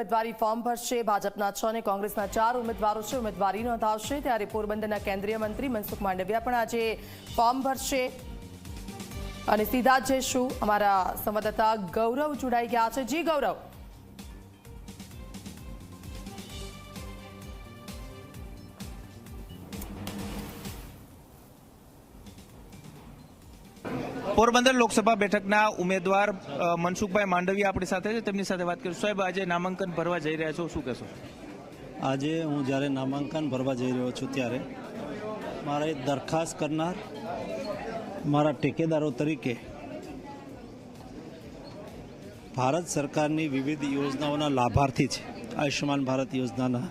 ઉમેદવારી ફોર્મ ભરશે. ભાજપના છ અને કોંગ્રેસના ચાર ઉમેદવારો છે. ઉમેદવારી નોંધાવશે ત્યારે પોરબંદરના કેન્દ્રીય મંત્રી મનસુખ માંડવિયા પણ આજે ફોર્મ ભરશે. અને સીધા જઈશું. અમારા સંવાદદાતા ગૌરવ જોડાઈ ગયા છે. જી ગૌરવ. પોરબંદર લોકસભા બેઠકના ઉમેદવાર મનસુખભાઈ માંડવિયા આપણી સાથે છે. તેમની સાથે વાત કરીશું. સાહેબ, આજે નામાંકન ભરવા જઈ રહ્યા છો. શું કહેશો? આજે હું જ્યારે નામાંકન ભરવા જઈ રહ્યો છું ત્યારે મારે દરખાસ્ત કરનાર મારા ટેકેદારો તરીકે ભારત સરકારની વિવિધ યોજનાઓના લાભાર્થી છે. આયુષ્યમાન ભારત યોજનાના,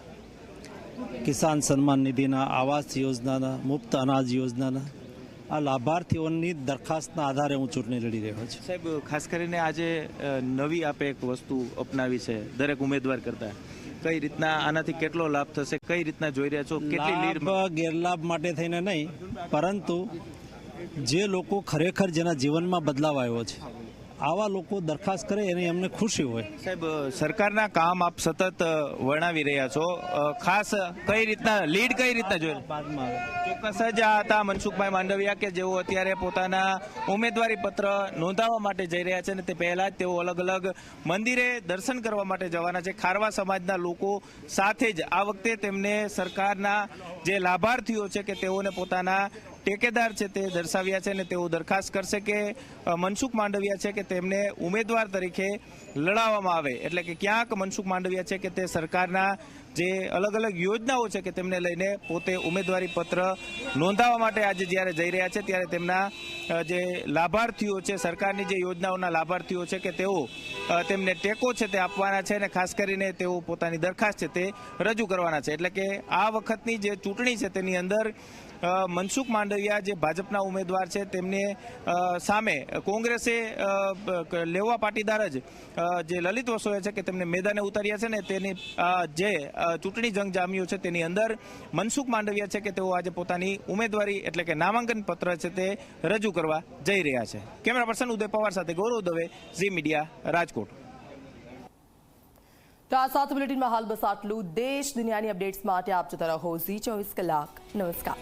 કિસાન સન્માન નિધિના, આવાસ યોજનાના મુક્ત અનાજ યોજનાના આ લાભાર્થીઓની દરખાસ્તના આધારે હું ચૂંટણી લડી રહ્યો છું. સાહેબ ખાસ કરીને આજે નવી આપે એક વસ્તુ અપનાવી છે દરેક ઉમેદવાર કરતા. કઈ રીતના આનાથી કેટલો લાભ થશે કઈ રીતના જોઈ રહ્યા છો કેટલી લાભ ગેરલાભ માટે થઈને નહીં પરંતુ જે લોકો ખરેખર જેના જીવનમાં બદલાવ આવ્યો છે આવા લોકો દરખાસ્ત કરે એની એમને ખુશી હોય. સાહેબ સરકારના કામ આપ સતત વર્ણવી રહ્યા છો. ખાસ કઈ રીતના લીડ કઈ રીતના જોઈએ ચોક્કસ જ આ હતા મનસુખભાઈ માંડવિયા કે જેઓ અત્યારે પોતાના ઉમેદવારી પત્ર નોંધાવવા માટે જઈ રહ્યા છે અને તે પહેલા જ તેઓ અલગ અલગ મંદિરે દર્શન કરવા માટે જવાના છે. ખારવા સમાજના લોકો સાથે જ આ વખતે તેમને સરકારના જે લાભાર્થીઓ છે કે તેઓને પોતાના ટેકેદાર છે તે દર્શાવ્યા છે અને તેઓ દરખાસ્ત કરશે કે મનસુખ માંડવિયા છે કે તેમને ઉમેદવાર તરીકે લડાવવામાં આવે. એટલે કે ક્યાંક મનસુખ માંડવિયા છે કે તે સરકારના જે અલગ અલગ યોજનાઓ છે કે તેમને લઈને પોતે ઉમેદવારી પત્ર નોંધાવવા માટે આજે જ્યારે જઈ રહ્યા છે, ત્યારે તેમના જે લાભાર્થીઓ છે, સરકારની જે યોજનાઓના લાભાર્થીઓ છે કે તેઓ તેમને ટેકો છે તે આપવાના છે અને ખાસ કરીને તેઓ પોતાની દરખાસ્ત છે તે રજૂ કરવાના છે. એટલે કે આ વખતની જે ચૂંટણી છે તેની અંદર મનસુખ માંડવિયા જે ભાજપના ઉમેદવાર છે તેમને સામે કોંગ્રેસે લેવા પાટીદાર જ જે લલિત વસોયા છે કે તેમને મેદાને ઉતાર્યા છે ને તેની જે ચૂંટણી જંગ જામ્યું છે તેની અંદર મનસુખ માંડવિયા છે કે તેઓ આજે પોતાની ઉમેદવારી એટલે કે નામાંકન પત્ર છે તે રજૂ કરવા જઈ રહ્યા છે. કેમેરા પર્સન ઉદય પવાર સાથે ગૌરવ દવે, ઝી મીડિયા રાજકોટ. તો આ સાત બુલેટિનમાં હાલ બસ આટલું. દેશ દુનિયાની અપડેટ્સ માટે આપ જોતા રહો ઝી ચોવીસ કલાક. નમસ્કાર.